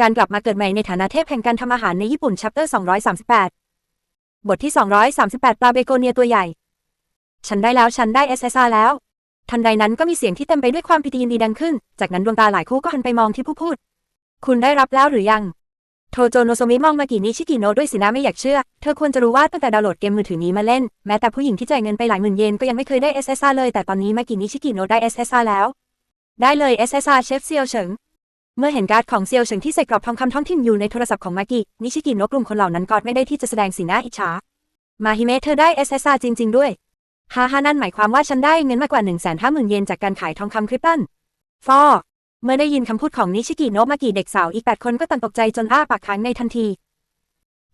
การกลับมาเกิดใหม่ในฐานะเทพแห่งการทำอาหารในญี่ปุ่น chapter 238 บทที่ 238 ปลาเบโกเนียตัวใหญ่ ฉันได้แล้วฉันได้ SSR แล้ว ทันใดนั้นก็มีเสียงที่เต็มไปด้วยความปิติยินดีดังขึ้น จากนั้นดวงตาหลายคู่ก็หันไปมองที่ผู้พูด คุณได้รับแล้วหรือยัง โทโจโนโซมิมองมากินิชิกิโนะด้วยสีหน้าไม่อยากเชื่อ เธอควรจะรู้ว่าตั้งแต่ดาวน์โหลดเกมมือถือนี้มาเล่น แม้แต่ผู้หญิงที่จ่ายเงินไปหลายหมื่นเยนก็ยังไม่เคยได้ SSR เอซาเลย แต่ตอนนี้มากินิชิกิโนะได้ SSR แล้ว ได้เลย SSR เชฟเซียวเฉิง เมื่อเห็นการ์ดของเซียวเฉิงที่ใส่กรอบทองคำท้องถิ่นอยู่ในโทรศัพท์ของมากิ นิชิกิโนะกลุ่มคนเหล่านั้นกอดไม่ได้ที่จะแสดงสีหน้าอิจฉา มาฮิเมะเธอได้ SSR จริง ๆ ด้วยฮ่าฮ่านั่นหมายความว่าฉันได้เงินมากกว่า 1 5 0 0 0 0 เยนจากการขายทองคำคริปตันฟอเมื่อได้ยินคำพูดของนิชิกิโนะมากิเด็กสาวอีก 8 คนก็ต่างตกใจจนอ้าปากค้างในทันที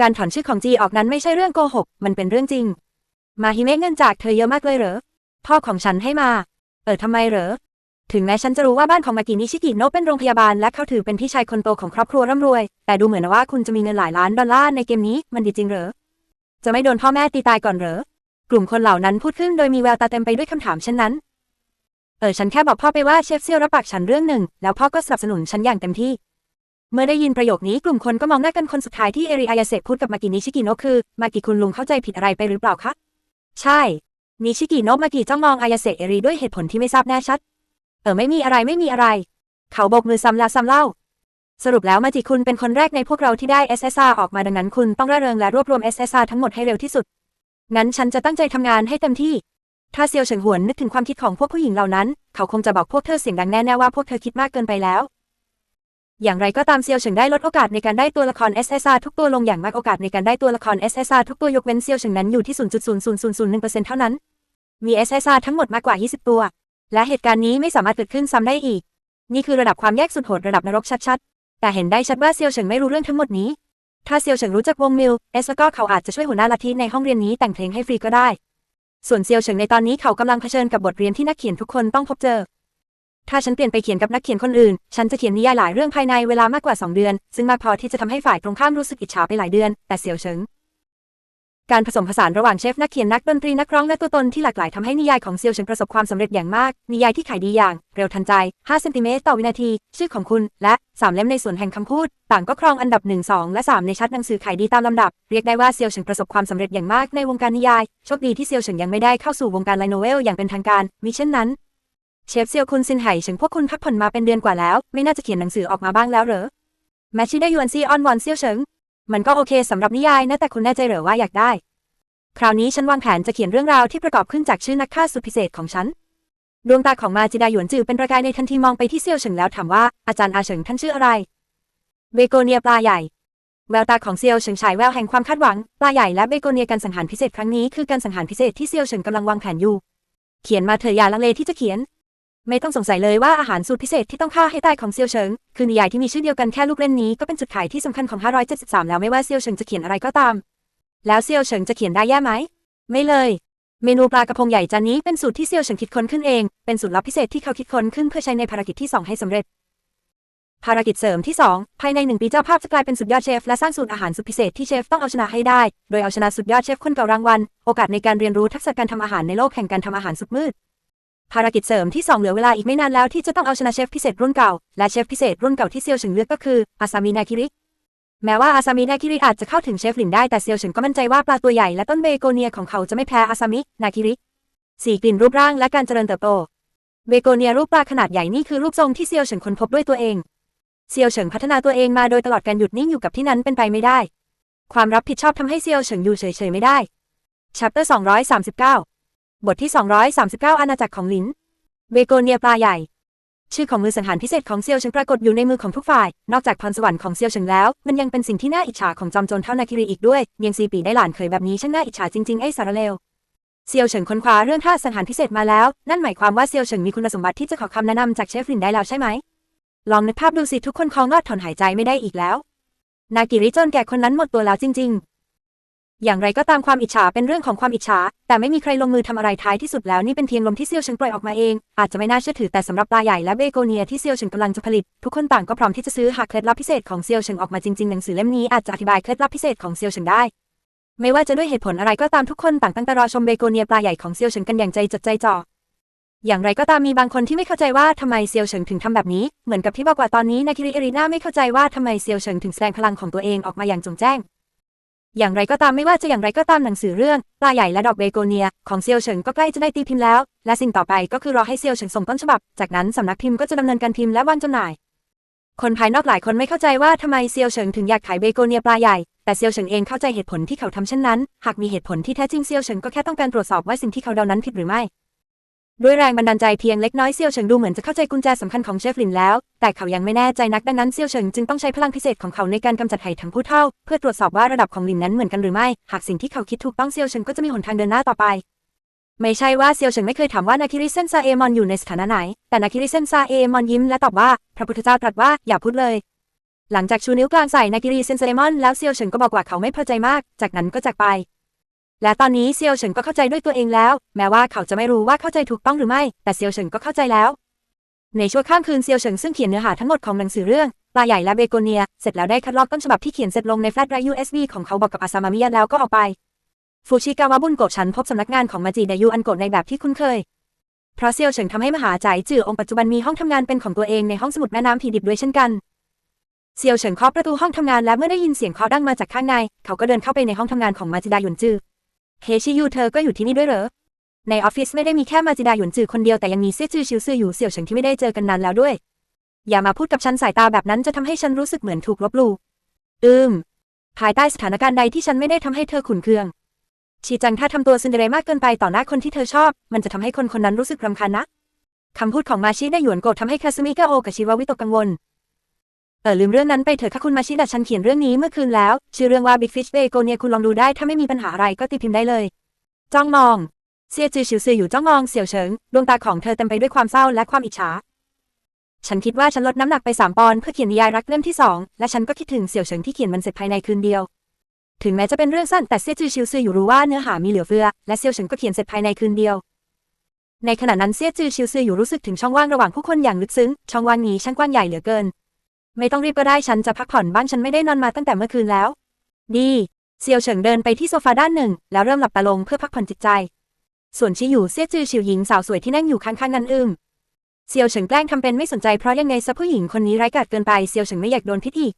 การถอนชื่อของจีออกนั้นไม่ใช่เรื่องโกหก มันเป็นเรื่องจริง มาฮิเมะเงินจากเธอเยอะมากเลยเหรอ พ่อของฉันให้มา เออทำไมเหรอ ถึงแม้ฉันจะรู้ว่าบ้านของมากินิชิกิโนะเป็นโรงพยาบาลและเขาถือเป็นพี่ชายคนโตของครอบครัวร่ำรวย แต่ดูเหมือนว่าคุณจะมีเงินหลายล้านดอลลาร์ในเกมนี้ มันดีจริงเหรอ จะไม่โดนพ่อแม่ตีตายก่อนเหรอ กลุ่มคนเหล่านั้นพูดขึ้นโดยมีแววตาเต็มไปด้วยคำถามเช่นนั้น เออฉันแค่บอกพ่อไปว่าเชฟเซียวรับปากฉันเรื่องหนึ่ง แล้วพ่อก็สนับสนุนฉันอย่างเต็มที่ เมื่อได้ยินประโยคนี้กลุ่มคนก็มองหน้ากันคนสุดท้ายที่เอริอายาเซพูดกับมากินิชิกิโนะคือมากิคุณลุงเข้าใจผิดอะไรไปหรือเปล่าคะ ใช่นิชิกิโนะมากิจ้องมองอายาเซเอริด้วยเหตุผลที่ไม่ทราบแน่ชัด เออไม่มีอะไรไม่มีอะไร เขาโบกมือซ้ำแล้วซ้ำเล่า สรุปแล้วมาจิคุณเป็นคนแรกในพวกเราที่ได้ SSR ออกมาดังนั้นคุณต้องร่าเริงและรวบรวม SSR ทั้งหมดให้เร็วที่สุด งั้นฉันจะตั้งใจทำงานให้เต็มที่ ถ้าเซียวเฉิงหวนนึกถึงความคิดของพวกผู้หญิงเหล่านั้น เขาคงจะบอกพวกเธอเสียงดังแน่ๆว่าพวกเธอคิดมากเกินไปแล้ว อย่างไรก็ตามเซียวเฉิงได้ลดโอกาสในการได้ตัวละคร SSR ทุกตัวลงอย่างมากโอกาสในการได้ตัวละคร SSR ทุกตัวยกเว้นเซียวเฉิงนั้นอยู่ที่0.0001%เท่านั้น มี SSR ทั้งหมดมากกว่า 20 ตัว และเหตุการณ์นี้ไม่สามารถเกิดขึ้นซ้ำได้อีก นี่คือระดับความแยกสุดโหดระดับนรกชัดๆ แต่เห็นได้ชัดว่าเซียวเฉิงไม่รู้เรื่องทั้งหมดนี้ ถ้าเซียวเฉิงรู้จักวงมิลเอสแล้วก็เขาอาจจะช่วยหัวหน้าลัทธิในห้องเรียนนี้แต่งเพลงให้ฟรีก็ได้ ส่วนเซียวเฉิงในตอนนี้เขากำลังเผชิญกับบทเรียนที่นักเขียนทุกคนต้องพบเจอ ถ้าฉันเปลี่ยนไปเขียนกับนักเขียนคนอื่น ฉันจะเขียนนิยายหลายเรื่องภายในเวลามากกว่า 2 เดือน ซึ่งมากพอที่จะทำให้ฝ่ายตรงข้ามรู้สึกอิจฉาไปหลายเดือน แต่เซียวเฉิง การผสมผสานระหว่างเชฟนักเขียนนักดนตรีนักร้องและตัวตนที่หลากหลายทำให้นิยายของเซียวเฉิงประสบความสำเร็จอย่างมาก นิยายที่ขายดีอย่าง เร็วทันใจ 5 เซนติเมตรต่อวินาที ชื่อของคุณ และ3เล่มในส่วนแห่งคำพูด ต่างก็ครองอันดับ 1 2 และ 3 ในชัดหนังสือขายดีตามลำดับ เรียกได้ว่าเซียวเฉิงประสบความสำเร็จอย่างมากในวงการนิยาย โชคดีที่เซียวเฉิงยังไม่ได้เข้าสู่วงการไลโนเวลอย่างเป็นทางการมิเช่นนั้นเชฟเซียวคุณซินไห่เฉิงพวกคุณพักผ่อนมาเป็นเดือนกว่าแล้ว ไม่น่าจะเขียนหนังสือออกมาบ้างแล้วเหรอแมชชีได้ยวนซีออนวอนเซียวเฉิง มันก็โอเคสำหรับนิยายนะแต่คุณแน่ใจเหรอว่าอยากได้ คราวนี้ฉันวางแผนจะเขียนเรื่องราวที่ประกอบขึ้นจากชื่อนักฆ่าสุดพิเศษของฉัน ดวงตาของมาจิดาหยวนจือเป็นประกายในทันทีมองไปที่เซียวเฉิงแล้วถามว่าอาจารย์อาเฉิงท่านชื่ออะไร เบโกเนียปลาใหญ่ แววตาของเซียวเฉิงฉายแววแห่งความคาดหวัง ปลาใหญ่และเบโกเนียการสังหารพิเศษครั้งนี้คือการสังหารพิเศษที่เซียวเฉิงกำลังวางแผนอยู่ เขียนมาเถอะอย่าลังเลที่จะเขียน ไม่ต้องสงสัยเลยว่าอาหารสูตรพิเศษที่ต้องฆ่าให้ตายของเซียวเฉิง คือนิยายที่มีชื่อเดียวกันแค่ลูกเล่นนี้ก็เป็นจุดขายที่สำคัญของ 573 แล้วไม่ว่าเซียวเฉิงจะเขียนอะไรก็ตาม แล้วเซียวเฉิงจะเขียนได้แย่ไหม ไม่เลย เมนูปลากระพงใหญ่จานนี้เป็นสูตรที่เซียวเฉิงคิดค้นขึ้นเอง เป็นสูตรลับพิเศษที่เขาคิดค้นขึ้นเพื่อใช้ในภารกิจที่ 2 ให้สำเร็จ ภารกิจเสริมที่ 2 ภายในหนึ่งปีเจ้าภาพจะกลายเป็นสุดยอดเชฟและสร้างสูตรอาหารสุดพิเศษที่เชฟต้องเอาชนะให้ได้ โดยเอาชนะสุดยอดเชฟคนเก่ารางวัล โอกาสในการเรียนรู้ทักษะการทำอาหารในโลกแห่งการทำอาหารสุดมืด ภารกิจเสริมที่ 2 เหลือเวลาอีกไม่นานแล้วที่จะต้องเอาชนะเชฟพิเศษรุ่นเก่า และเชฟพิเศษรุ่นเก่าที่เซียวเฉิงเลือกก็คืออาซามินาคิริ แม้ว่าอาซามินาคิริอาจจะเข้าถึงเชฟหลินได้แต่เซียวเฉิงก็มั่นใจว่าปลาตัวใหญ่และต้นเบโกเนียของเขาจะไม่แพ้อาซามินาคิริสีกลิ่นรูปร่างและการเจริญเติบโต เบโกเนียรูปปลาขนาดใหญ่นี่คือรูปทรงที่เซียวเฉิงค้นพบด้วยตัวเอง เซียวเฉิงพัฒนาตัวเองมาโดยตลอดการหยุดนิ่งอยู่กับที่นั้นเป็นไปไม่ได้ ความรับผิดชอบทำให้เซียวเฉิงอยู่เฉยๆไม่ได้ chapter 239 บทที่ 239 อาณาจักรของลิน เบโกเนียปลาใหญ่ ชื่อของมือสังหารพิเศษของเซียวเฉิงปรากฏอยู่ในมือของทุกฝ่าย นอกจากพรสวรรค์ของเซียวเฉิงแล้ว มันยังเป็นสิ่งที่น่าอิจฉาของจอมโจรเท่านาคิริอีกด้วยเนียงซีปีได้หลานเคยแบบนี้ช่างน่าอิจฉาจริงๆไอ้สารเลวเซียวเฉิงค้นคว้าเรื่องท่าสังหารพิเศษมาแล้ว นั่นหมายความว่าเซียวเฉิงมีคุณสมบัติที่จะขอคำแนะนำจากเชฟลินได้แล้วใช่ไหม ลองนึกภาพดูสิทุกคนคลองอดถอนหายใจไม่ได้อีกแล้ว นากิริจนแก่คนนั้นหมดตัวแล้วจริงๆ อย่างไรก็ตามความอิจฉาเป็นเรื่องของความอิจฉา แต่ไม่มีใครลงมือทำอะไรท้ายที่สุดแล้วนี่เป็นเพียงลมที่เซียวเฉิงปล่อยออกมาเอง อาจจะไม่น่าเชื่อถือแต่สำหรับปลาใหญ่และเบโกเนียที่เซียวเฉิงกำลังจะผลิต ทุกคนต่างก็พร้อมที่จะซื้อหากเคล็ดลับพิเศษของเซียวเฉิงออกมาจริงๆหนังสือเล่มนี้อาจจะอธิบายเคล็ดลับพิเศษของเซียวเฉิงได้ ไม่ว่าจะด้วยเหตุผลอะไรก็ตามทุกคนต่างตั้งตารอชมเบโกเนียปลาใหญ่ของเซียวเฉิงกันอย่างใจจดใจจ่ออย่างไรก็ตามมีบางคนที่ไม่เข้าใจว่าทำไมเซียวเฉิงถึงทำแบบนี้ เหมือนกับที่บอกว่าตอนนี้นาคิริเอรีนาไม่เข้าใจว่าทำไมเซียวเฉิงถึงแสดงพลังของตัวเองออกมาอย่างจงแจ้ง อย่างไรก็ตามไม่ว่าจะอย่างไรก็ตามหนังสือเรื่องปลาใหญ่และดอกเบโกเนีย ของเซียวเฉิงก็ใกล้จะได้ตีพิมพ์แล้ว และสิ่งต่อไปก็คือรอให้เซียวเฉิงส่งต้นฉบับ จากนั้นสำนักพิมพ์ก็จะดำเนินการพิมพ์และวางจำหน่าย คนภายนอกหลายคนไม่เข้าใจว่าทำไมเซียวเฉิงถึงอยากขายเบโกเนียปลาใหญ่ แต่เซียวเฉิงเองเข้าใจเหตุผลที่เขาทำเช่นนั้น หากมีเหตุผลที่แท้จริงเซียวเฉิงก็แค่ต้องการตรวจสอบว่าสิ่งที่เขาเดานั้นผิดหรือไม่ ด้วยแรงบันดาลใจเพียงเล็กน้อยเซียวเฉิงดูเหมือนจะเข้าใจกุญแจสำคัญของเชฟลินแล้ว แต่เขายังไม่แน่ใจนักดังนั้นเซียวเฉิงจึงต้องใช้พลังพิเศษของเขาในการกำจัดไห่ทั้งผู้เท่า เพื่อตรวจสอบว่าระดับของลินนั้นเหมือนกันหรือไม่ หากสิ่งที่เขาคิดถูกต้องเซียวเฉิงก็จะมีหนทางเดินหน้าต่อไป ไม่ใช่ว่าเซียวเฉิงไม่เคยถามว่านาคิริเซนซาเอมอนอยู่ในสถานะไหน แต่นาคิริเซนซาเอมอนยิ้มและตอบว่า พระพุทธเจ้าตรัสว่าอย่าพูดเลย หลังจากชูนิ้วกลางใส่นาคิริเซนซาเอมอนแล้วเซียวเฉิงก็บอกว่าเขาไม่พอใจมาก จากนั้นก็จากไป และตอนนี้เซียวเฉิงก็เข้าใจด้วยตัวเองแล้ว แม้ว่าเขาจะไม่รู้ว่าเข้าใจถูกต้องหรือไม่ แต่เซียวเฉิงก็เข้าใจแล้ว ในช่วงข้ามคืนเซียวเฉิงซึ่งเขียนเนื้อหาทั้งหมดของหนังสือเรื่องปลาใหญ่และเบโกเนีย เสร็จแล้วได้คัดลอกต้นฉบับที่เขียนเสร็จลงในแฟลชไดรฟ์ USB ของเขาบอกกับอาซามามิยะแล้วก็ออกไป ฟูชิกาวะบุนโกะฉันพบสำนักงานของมาจิไดยูอันโกะในแบบที่คุ้นเคย เพราะเซียวเฉิงทำให้มหาจ่ายจื่อองค์ปัจจุบันมีห้องทำงานเป็นของตัวเองในห้องสมุดแม่น้ำผีดิบด้วยเช่นกันเซียวเฉิงเคาะประตูห้องทำงานและเมื่อได้ยินเสียงเคาะดังมาจากข้างใน เขาก็เดินเข้าไปในห้องทำงานของมาจิดาหยวนจือ เฮชิยูเธอก็อยู่ที่นี่ด้วยเหรอ ในออฟฟิศไม่ได้มีแค่มาจิดาหยวนจือคนเดียวแต่ยังมีเซี่ยจือชิวซื่ออยู่เสี่ยวเฉิงที่ไม่ได้เจอกันนานแล้วด้วย อย่ามาพูดกับฉันสายตาแบบนั้นจะทำให้ฉันรู้สึกเหมือนถูกลบลู่อืม ภายใต้สถานการณ์ใดที่ฉันไม่ได้ทำให้เธอขุนเคือง ชีจังถ้าทำตัวซินเดเรลมากเกินไปต่อหน้าคนที่เธอชอบ มันจะทำให้คนคนนั้นรู้สึกรำคาญนะคำพูดของมาชิได้หยวนโกรธทำให้คาซึมิกาโอกับชิวาวิตกกังวล เออลืมเรื่องนั้นไปเถอะค่ะคุณมาชิดะฉันเขียนเรื่องนี้เมื่อคืนแล้ว ชื่อเรื่องว่า Big Fish b a g o เนี่ยคุณลองดูได้ถ้าไม่มีปัญหาอะไรก็ตีพิมพ์ได้เลย จ้องมอง เซียจือฉิวซืออยู่จ้องมองเสี่ยวเฉิง ดวงตาของเธอเต็มไปด้วยความเศร้าและความอิจฉา ฉันคิดว่าฉันลดน้ำหนักไปสามปอนด์เพื่อเขียนนิยายรักเล่มที่สองและฉันก็คิดถึงเสี่ยวเฉิงที่เขียนมันเสร็จภายในคืนเดียว ถึงแม้จะเป็นเรื่องสั้นแต่เซียจือชิวซืออยู่รู้ว่าเนื้อหามีเหลือเฟือและเซี่ยวเฉิงก็เขียนเสร็จภายในคืนเดียวในขณะนั้นเซียจือชิวซืออยู่รู้สึกถึงช่องว่างระหว่างผู้คนอย่างลึกซึ้ง ช่องว่างนี้ช่างกว้างใหญ่เหลือเกิน ไม่ต้องรีบก็ได้ฉันจะพักผ่อนบ้างฉันไม่ได้นอนมาตั้งแต่เมื่อคืนแล้ว ดีเซียวเฉิงเดินไปที่โซฟาด้านหนึ่ง แล้วเริ่มหลับตาลงเพื่อพักผ่อนจิตใจ ส่วนชิอยู่เซี่ยจือชิวหญิงสาวสวยที่นั่งอยู่ข้างๆนั้นอึ้งเซียวเฉิงแกล้งทำเป็นไม่สนใจเพราะยังไงซะผู้หญิงคนนี้ไร้กาจเกินไปเซียวเฉิงไม่อยากโดนพิษอีก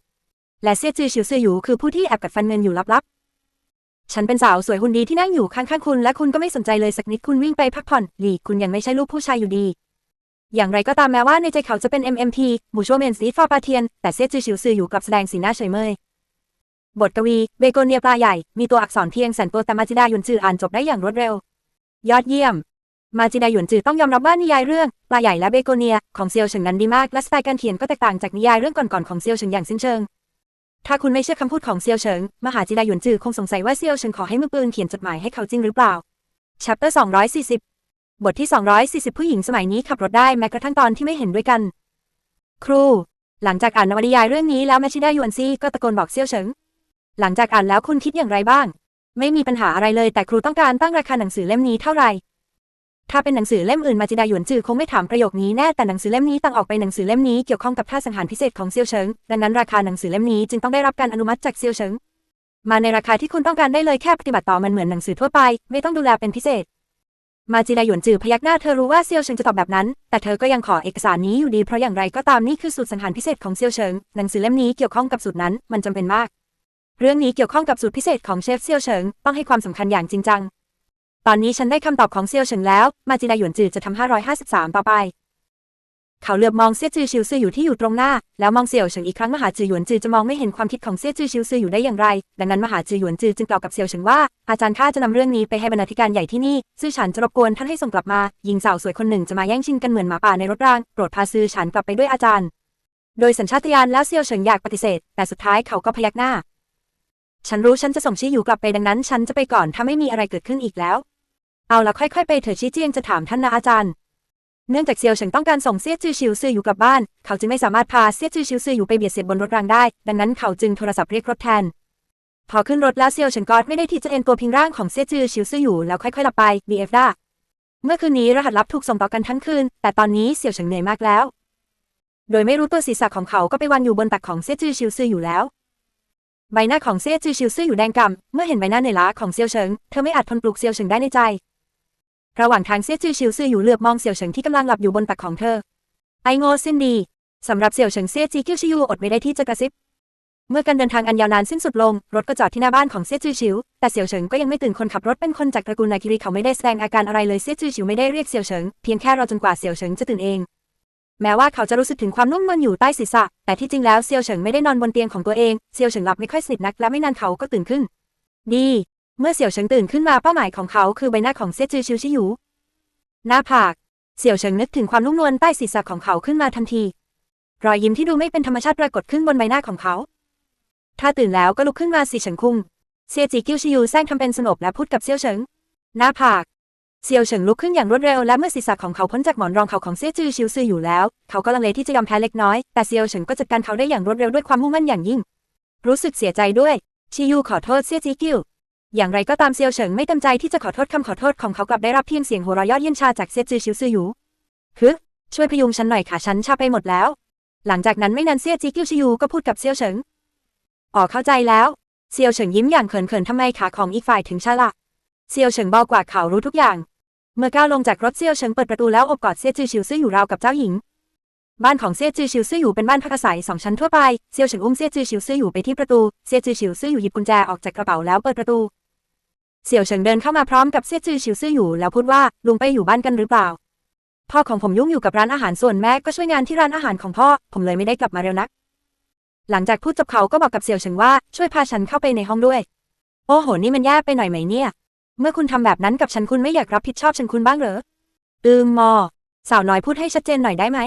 และเซียจือชิวซืออยู่คือผู้ที่แอบกัดฟันเงินอยู่ลับๆ ฉันเป็นสาวสวยหุ่นดีที่นั่งอยู่ข้างๆคุณ และคุณก็ไม่สนใจเลยสักนิดคุณวิ่งไปพักผ่อนหลีคุณยังไม่ใช่ลูกผู้ชายอยู่ดี อย่างไรก็ตามแม้ว่าในใจเขาจะเป็น MMP หมู่ชัวเมนซีฟอปาเทียน แต่เซียจือชิวซืออยู่กับแสดงสีหน้าเฉยเมย บทกวี เบโกเนียปลาใหญ่ มีตัวอักษรเพียงแสนตัวแต่มาจิดาหยวนจืออ่านจบได้อย่างรวดเร็ว ยอดเยี่ยม มาจิดาหยวนจือต้องยอมรับว่านิยายเรื่อง ปลาใหญ่และเบโกเนีย ของเซียวเฉิงนั้นดีมาก และสไตล์การเขียนก็แตกต่างจากนิยายเรื่องก่อนๆของเซียวเฉิงอย่างสิ้นเชิง ถ้าคุณไม่เชื่อคำพูดของเซียวเฉิง มหาจิดาหยวนจือคงสงสัยว่าเซียวเฉิงขอให้มือปืนเขียนจดหมายให้เขาจริงหรือเปล่า chapter 240 บทที่ 240 ผู้หญิงสมัยนี้ขับรถได้แม้กระทั่งตอนที่ไม่เห็นด้วยกัน ครู หลังจากอ่านนวนิยายเรื่องนี้แล้วแมชิดายวนซี่ก็ตะโกนบอกเซียวเฉิง หลังจากอ่านแล้วคุณคิดอย่างไรบ้าง ไม่มีปัญหาอะไรเลยแต่ครูต้องการตั้งราคาหนังสือเล่มนี้เท่าไหร่ ถ้าเป็นหนังสือเล่มอื่นมาจิดาหยวนจือคงไม่ถามประโยคนี้แน่แต่หนังสือเล่มนี้ต่างออกไปหนังสือเล่มนี้เกี่ยวข้องกับท่าสังหารพิเศษของเซียวเฉิงดังนั้นราคาหนังสือเล่มนี้จึงต้องได้รับการอนุมัติจากเซียวเฉิง มาในราคาที่คุณต้องการได้เลยแค่ปฏิบัติต่อมันเหมือนหนังสือทั่วไป ไม่ต้องดูแลเป็นพิเศษ มาจิดาหยวนจือพยักหน้าเธอรู้ว่าเซียวเฉิงจะตอบแบบนั้น แต่เธอก็ยังขอเอกสารนี้อยู่ดีเพราะอย่างไรก็ตามนี่คือสูตรสังหารพิเศษของเซียวเฉิงหนังสือเล่มนี้เกี่ยวข้องกับสูตรนั้นมันจำเป็นมาก เรื่องนี้เกี่ยวข้องกับสูตรพิเศษของเชฟเซียวเฉิงต้องให้ความสำคัญอย่างจริงจัง ตอนนี้ฉันได้คำตอบของเซียวเฉิงแล้ว มาจิดาหยวนจือจะทำ553 ต่อไป เขาเหลือบมองเซี่ยจือชิวซืออยู่ที่อยู่ตรงหน้า แล้วมองเสี่ยวเฉิงอีกครั้งมหาจือหยวนจือจะมองไม่เห็นความคิดของเซี่ยจือชิวซืออยู่ได้อย่างไร ดังนั้นมหาจือหยวนจือจึงกล่าวกับเสี่ยวเฉิงว่า อาจารย์ข้าจะนำเรื่องนี้ไปให้บรรณาธิการใหญ่ที่นี่ ซื่อฉันจะรบกวนท่านให้ส่งกลับมา หญิงสาวสวยคนหนึ่งจะมาแย่งชิงกันเหมือนหมาป่าในรถราง โปรดพาซื่อฉันกลับไปด้วยอาจารย์ โดยสัญชาตญาณแล้วเซี่ยวเฉิงอยากปฏิเสธ แต่สุดท้ายเขาก็พยักหน้า ฉันรู้ฉันจะส่งชี้อยู่กลับไปดังนั้น ฉันจะไปก่อนถ้าไม่มีอะไรเกิดขึ้นอีกแล้ว เอาละค่อย ๆ ไปเถอะชี้เจียงจะถามท่านนะอาจารย์ เนื่องจากเซียวเฉิงต้องการส่งเซียจือชิวซืออยู่กลับบ้าน เขาจึงไม่สามารถพาเซียจือชิวซืออยู่ไปเบียดเสียดบนรถรางได้ ดังนั้นเขาจึงโทรศัพท์เรียกรถแทน พอขึ้นรถแล้วเซียวเฉิงก็ไม่ได้ที่จะเอ็นตัวพิงร่างของเซียจือชิวซืออยู่แล้วค่อยๆหลับไป BF ด้าเมื่อคืนนี้รหัสลับถูกส่งต่อกันทั้งคืน แต่ตอนนี้เสี่ยวเฉิงเหนื่อยมากแล้ว โดยไม่รู้ตัวศีรษะของเขาก็ไปวันอยู่บนตักของเซียจือชิวซืออยู่แล้วใบหน้าของเซียจือชิวซื่ออยู่แดงก่ำเมื่อเห็นใบหน้าเหนื่อยล้าของเซียวเฉิง เธอไม่อาจทนปลุกเซียวเฉิงได้ในใจ ระหว่างทางเซี่ยจือชิวซื่ออยู่เหลือบมองเสี่ยวเฉิงที่กำลังหลับอยู่บนตักของเธอ ไอโง่สิ้นดีสำหรับเสี่ยวเฉิงเซี่ยจีกิ้วชิวอดไม่ได้ที่จะกระซิบ เมื่อการเดินทางอันยาวนานสิ้นสุดลง รถก็จอดที่หน้าบ้านของเซี่ยจือชิว แต่เสี่ยวเฉิงก็ยังไม่ตื่นคนขับรถเป็นคนจากตระกูลนาคิริเขาไม่ได้แสดงอาการอะไรเลยเซี่ยจือชิวไม่ได้เรียกเสี่ยวเฉิงเพียงแค่รอจนกว่าเสี่ยวเฉิงจะตื่นเอง แม้ว่าเขาจะรู้สึกถึงความนุ่มนวลอยู่ใต้ศีรษะ แต่ที่จริงแล้วเซียวเฉิงไม่ได้นอนบนเตียงของตัวเองเซียวเฉิงหลับไม่ค่อยสนิทนักและไม่นานเขาก็ตื่นขึ้น ดี เมื่อเสี่ยวเฉิงตื่นขึ้นมาเป้าหมายของเขาคือใบหน้าของเซียจือชิวชิยูหน้าผากเสี่ยวเฉิงนึกถึงความนุ่มนวลใต้ศีรษะของเขาขึ้นมาทันที รอยยิ้มที่ดูไม่เป็นธรรมชาติปรากฏขึ้นบนใบหน้าของเขา ถ้าตื่นแล้วก็ลุกขึ้นมาสิเฉิงคุงเซียจีกิ้วชิยูแซงทำเป็นสงบและพูดกับเซี่ยวเฉิง หน้าผากเซียวเฉิงลุกขึ้นอย่างรวดเร็วและเมื่อศีรษะของเขาพ้นจากหมอนรองเขาของเซี่ยจือชิวซืออยู่แล้ว เขาก็ลังเลที่จะยอมแพ้เล็กน้อย แต่เซียวเฉิงก็จัดการเขาได้อย่างรวดเร็วด้วยความมุ่งมั่นอย่างยิ่ง รู้สึกเสียใจด้วย ชิยูขอโทษเซี่ยจีกิ้ว อย่างไรก็ตามเซียวเฉิงไม่เต็มใจที่จะขอโทษคำขอโทษของเขากลับได้รับเพียงเสียงหัวเราะยอดเยี่ยมชาจากเซียจือชิวซืออยู่ฮึช่วยพยุงฉันหน่อยค่ะฉันชาไปหมดแล้ว หลังจากนั้นไม่นานเซียจีกิ้วชิยูก็พูดกับเซียวเฉิงอ๋อเข้าใจแล้วเซียวเฉิงยิ้มอย่างเขินๆทำไมขาของอีกฝ่ายถึงชาละเซียวเฉิงบอกว่าเขารู้ทุกอย่าง เมื่อก้าวลงจากรถเซียวเฉิงเปิดประตูแล้วอบกอดเซียจือชิวซื่ออยู่ราวกับเจ้าหญิง บ้านของเซียจือชิวซื่ออยู่เป็นบ้านพักอาศัยสองชั้นทั่วไปเซียวเฉิงอุ้มเซียจือชิวซื่ออยู่ไปที่ประตูเซียจือชิวซื่ออยู่หยิบกุญแจออกจากกระเป๋าแล้วเปิดประตู เสี่ยวเฉิงเดินเข้ามาพร้อมกับเซี่ยจือชิวซื่ออยู่แล้วพูดว่าลุงไปอยู่บ้านกันหรือเปล่า พ่อของผมยุ่งอยู่กับร้านอาหารส่วนแม่ก็ช่วยงานที่ร้านอาหารของพ่อ ผมเลยไม่ได้กลับมาเร็วนัก หลังจากพูดจบเขาก็บอกกับเสี่ยวเฉิงว่าช่วยพาฉันเข้าไปในห้องด้วย โอ้โหนี่มันแย่ไปหน่อยไหมเนี่ย เมื่อคุณทำแบบนั้นกับฉันคุณไม่อยากรับผิดชอบฉันคุณบ้างเหรออืมมอ สาวน้อยพูดให้ชัดเจนหน่อยได้ไหม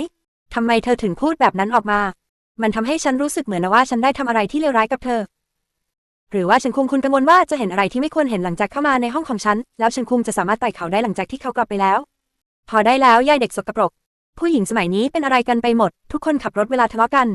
ทำไมเธอถึงพูดแบบนั้นออกมา มันทำให้ฉันรู้สึกเหมือนว่าฉันได้ทำอะไรที่เลวร้ายกับเธอ หรือว่าฉันคุงคุณกังวลว่าจะเห็นอะไรที่ไม่ควรเห็นหลังจากเข้ามาในห้องของฉัน แล้วฉันคุงจะสามารถไต่เขาได้หลังจากที่เขากลับไปแล้ว พอได้แล้วยายเด็กสกปรก ผู้หญิงสมัยนี้เป็นอะไรกันไปหมด ทุกคนขับรถเวลาทะเลาะกัน